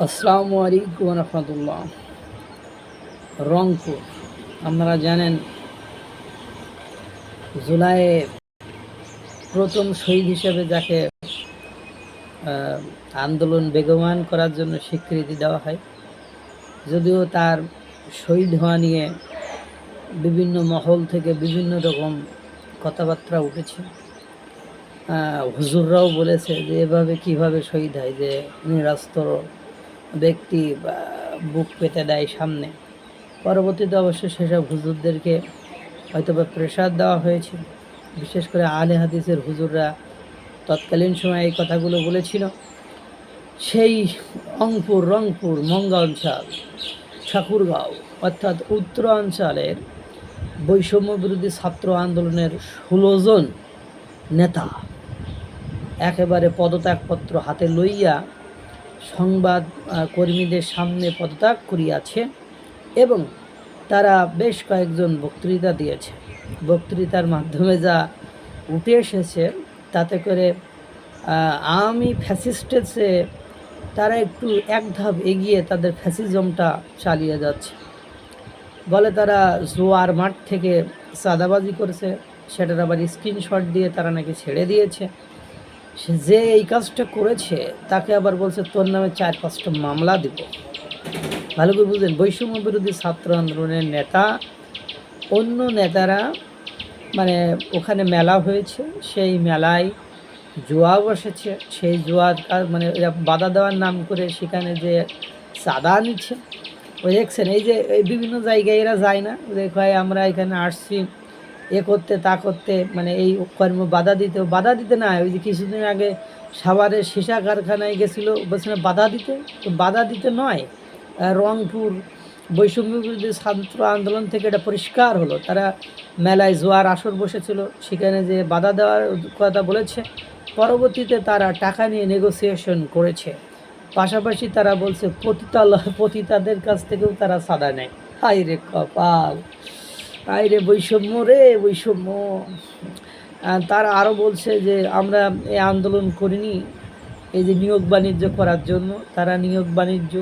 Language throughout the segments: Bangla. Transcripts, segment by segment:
আসসালামু আলাইকুম রহমতুল্লাহ। রংপুর, আপনারা জানেন জুলাইয়ে প্রথম শহীদ হিসেবে যাকে আন্দোলন বেগমান করার জন্য স্বীকৃতি দেওয়া হয়, যদিও তার শহীদ হওয়া নিয়ে বিভিন্ন মহল থেকে বিভিন্ন রকম কথাবার্তা উঠেছে। হুজুররাও বলেছে যে এভাবে কীভাবে শহীদ হয়, যে নিরাস্ত্র ব্যক্তি বুক পেতে দেয় সামনে। পরবর্তীতে অবশ্য সেসব হুজুরদেরকে হয়তো বা প্রেশার দেওয়া হয়েছে বিশেষ করে আলে হাদিসের হুজুররা তৎকালীন সময়ে এই কথাগুলো বলেছিল। সেই রংপুর রংপুর মঙ্গাঞ্চল ঠাকুরগাঁও, অর্থাৎ উত্তরাঞ্চলের বৈষম্য বিরোধী ছাত্র আন্দোলনের ষোলোজন নেতা একেবারে পদত্যাগপত্র হাতে লইয়া সংবাদ কর্মীদের সামনে পদত্যাগ করিয়াছে এবং তারা বেশ কয়েকজন বক্তৃতা দিয়েছে। বক্তৃতার মাধ্যমে যা উঠে এসেছে, তাতে করে আমি ফ্যাসিস্টের তারা একটু এক ধাপ এগিয়ে তাদের ফ্যাসিজমটা চালিয়ে যাচ্ছে। বলে তারা জোয়ার মাঠ থেকে চাঁদাবাজি করেছে, সেটার আবার স্ক্রিনশট দিয়ে তারা নাকি ছেড়ে দিয়েছে। সে যে এই কাজটা করেছে, তাকে আবার বলছে, তোর নামে চার, পাঁচটা মামলা দিব। ভালো করে বুঝলেন, বৈষম্য বিরোধী ছাত্র আন্দোলনের নেতা, অন্য নেতারা মানে ওখানে মেলা হয়েছে, সেই মেলায় জুয়া বসেছে, সেই জুয়ার মানে বাধা দেওয়ার নাম করে সেখানে যে চাঁদা নিচ্ছে। ওই দেখছেন, এই যে বিভিন্ন জায়গায় এরা যায় না। যে কয়, আমরা এখানে আসছি এ করতে, তা করতে মানে এই কর্ম বাধা দিতে বাধা দিতে না, ওই যে কিছুদিন আগে সাভারের সীসা কারখানায় গেছিল, বলছিল বাধা দিতে, তো বাধা দিতে নয় রংপুর বৈষম্য ছাত্র আন্দোলন থেকে এটা পরিষ্কার হলো। তারা মেলায় জোয়ার আসর বসেছিল, সেখানে যে বাধা দেওয়ার কথা বলেছে, পরবর্তীতে তারা টাকা নিয়ে নেগোসিয়েশন করেছে। পাশাপাশি তারা বলছে পতিতা পতিতাদের কাছ থেকেও তারা সাদা নেয়। হাই রে কপাল! হাই রে বৈষম্য রে, বৈষম্য। তারা আরও বলছে যে, আমরা এই আন্দোলন করিনি, এই যে নিয়োগ বাণিজ্য করার জন্য। তারা নিয়োগ বাণিজ্য,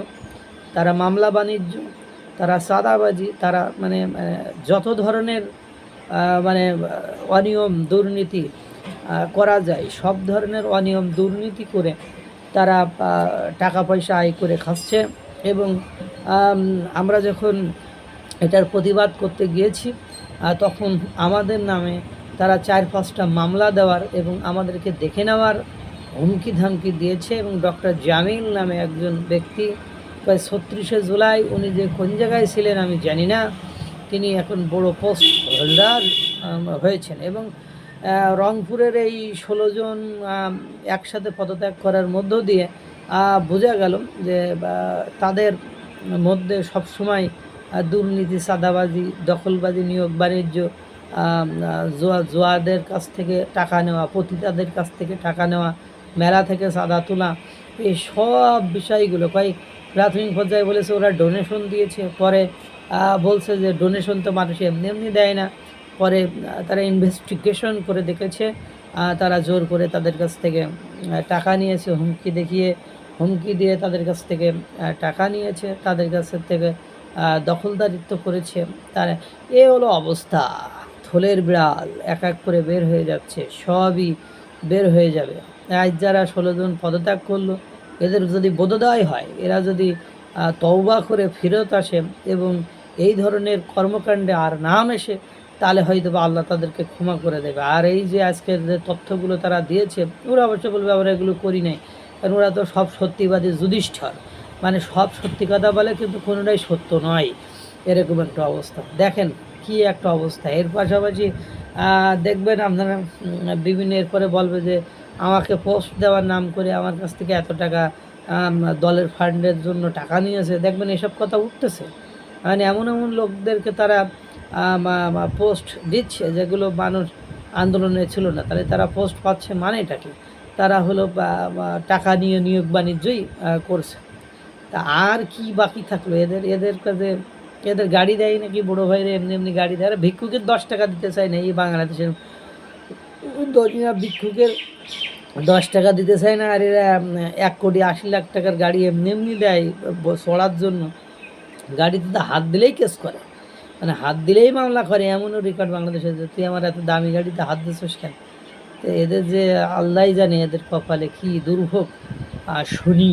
তারা মামলা বাণিজ্য, তারা সাদাবাজি তারা মানে যত ধরনের মানে অনিয়ম দুর্নীতি করা যায়, সব ধরনের অনিয়ম দুর্নীতি করে তারা টাকা পয়সা আয় করে খাচ্ছে। এবং আমরা যখন এটার প্রতিবাদ করতে গিয়েছি। তখন আমাদের নামে তারা চার পাঁচটা মামলা দেওয়ার এবং আমাদেরকে দেখে নেওয়ার হুমকি ধামকি দিয়েছে এবং ডক্টর জামিল নামে একজন ব্যক্তি প্রায় ছত্রিশে জুলাই উনি যে কোন জায়গায় ছিলেন আমি জানি না। তিনি এখন বড় পোস্ট হোল্ডার হয়েছেন এবং রংপুরের এই ষোলো জন একসাথে পদত্যাগ করার মধ্য দিয়ে বোঝা গেল যে তাদের মধ্যে সবসময় দুর্নীতি, সাদাবাজি, দখলবাজি, নিয়োগ, বাণিজ্য জোয়া, জোয়াদের কাছ থেকে টাকা নেওয়া, পতিতাদের কাছ থেকে টাকা নেওয়া, মেলা থেকে চাঁদা তোলা, এই সব বিষয়গুলো। কয়েক প্রাথমিক পর্যায়ে বলেছে ওরা ডোনেশন দিয়েছে, পরে বলছে যে ডোনেশন তো মানুষ এমনি এমনি দেয় না। পরে তারা ইনভেস্টিগেশন করে দেখেছে তারা জোর করে তাদের কাছ থেকে টাকা নিয়েছে, হুমকি দেখিয়ে, হুমকি দিয়ে তাদের কাছ থেকে টাকা নিয়েছে, তাদের কাছ থেকে দখলদারিত্ব করেছে। তার এ হলো অবস্থা। থলের বিড়াল এক এক করে বের হয়ে যাচ্ছে, সবই বের হয়ে যাবে। আজ যারা ষোলো জন পদত্যাগ করল, এদের যদি বোধোদয় হয়, এরা যদি তওবা করে ফেরত আসে এবং এই ধরনের কর্মকাণ্ডে আর নাম এসে, তাহলে হয়তো বা আল্লাহ তাদেরকে ক্ষমা করে দেবে। আর এই যে আজকের যে তথ্যগুলো তারা দিয়েছে, ওরা অবশ্য বলবে, আমরা এগুলো করি নাই। কারণ ওরা তো সব সত্যিবাদী যুধিষ্ঠর। মানে সব সত্যি কথা বলে, কিন্তু কোনোটাই সত্য নয়। এরকম একটা অবস্থা। দেখেন কি একটা অবস্থা। এর পাশাপাশি দেখবেন আপনারা বিভিন্ন এরপরে বলবে যে, আমাকে পোস্ট দেওয়ার নাম করে আমার কাছ থেকে এত টাকা দলের ফান্ডের জন্য টাকা নিয়েছে। দেখবেন এসব কথা উঠতেছে। মানে এমন এমন লোকদেরকে তারা পোস্ট দিচ্ছে, যেগুলো মানুষ আন্দোলনে ছিল না। তাহলে তারা পোস্ট পাচ্ছে মানে এটা কি? তারা হলো টাকা নিয়ে নিয়োগ বাণিজ্যই করছে। তা আর কি বাকি থাকল? এদের এদের কাছে এদের গাড়ি দেয় নাকি? বড়ো ভাইরে এমনি এমনি গাড়ি দেয়? আর ভিক্ষুকের দশ টাকা দিতে চায় না এই বাংলাদেশের দশিনা ভিক্ষুকের দশ টাকা দিতে চায় না। আর এরা এক কোটি আশি লাখ টাকার গাড়ি এমনি এমনি দেয় চড়ার জন্য। গাড়িতে তো হাত দিলেই কেস করে। মানে হাত দিলেই মামলা করে, এমনও রেকর্ড বাংলাদেশে যে তুই আমার এত দামি গাড়িতে হাত দিচ্ছিস কেন? তো এদের যে আল্লাহ জানে এদের কপালে কি দুর্ভোগ। আর শনি